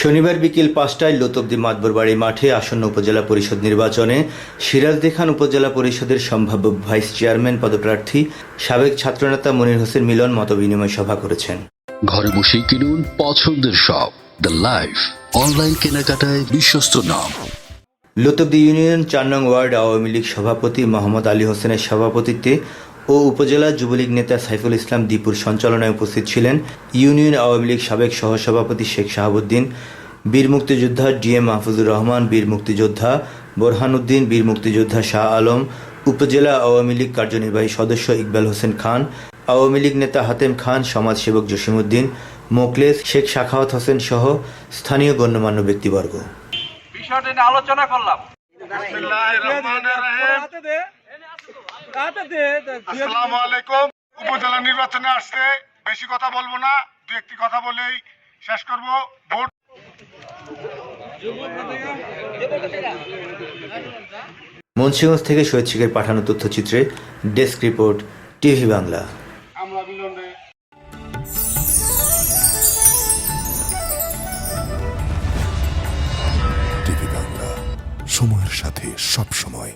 শনিবার বিকেল পাঁচটায় লোতবদি মাতবরবাড়ি মাঠে আসন্ন উপজেলা পরিষদ নির্বাচনে সিরাজদি খান উপজেলা পরিষদের সম্ভাব্য ভাইস চেয়ারম্যান পদপ্রার্থী সাবেক ছাত্রনেতা মনির হোসেন মিলন মতবিনিময় সভা করেছেন। ঘরে বসেই কিনুন পছন্দের সব দ্য লাইফ অনলাইন কেনাকাটায় বিশ্বস্ত নাম। লোতবদি ইউনিয়ন চার নং ওয়ার্ড আওয়ামী লীগ সভাপতি মোহাম্মদ আলী হোসেনের সভাপতিত্বে ও উপজেলা যুবলীগ নেতা সাইফুল ইসলাম দীপুর সঞ্চালনায় উপস্থিত ছিলেন ইউনিয়ন আওয়ামী লীগ সাবেক সহসভাপতি শেখ শাহাবুদ্দিন বীর মুক্তিযোদ্ধা ডি এম মাহফুজুর রহমান বীর মুক্তিযোদ্ধা বোরহানউদ্দিন বীর মুক্তিযোদ্ধা শাহ আলম উপজেলা আওয়ামী লীগ কার্যনির্বাহী সদস্য ইকবাল হোসেন খান আওয়ামী লীগ নেতা হাতেম খান সমাজসেবক জসিমউদ্দিন মোকলেস শেখ শাখাওয়াত হোসেন সহ স্থানীয় গণ্যমান্য ব্যক্তিবর্গ। বিষয়টা নিয়ে আলোচনা করলাম। আসসালামু আলাইকুম। উপজেলা নির্বাচনে আসছে বেশি কথা বলব না দু একটি কথা বলেই শেষ করব। ভোট মুন্সিগঞ্জ থেকে শহীদ শিখের পাঠানো তথ্যচিত্রে ডেস্ক রিপোর্ট টিভি বাংলা। আমরা বিলম্বে টিভি বাংলা সময়ের সাথে সব সময়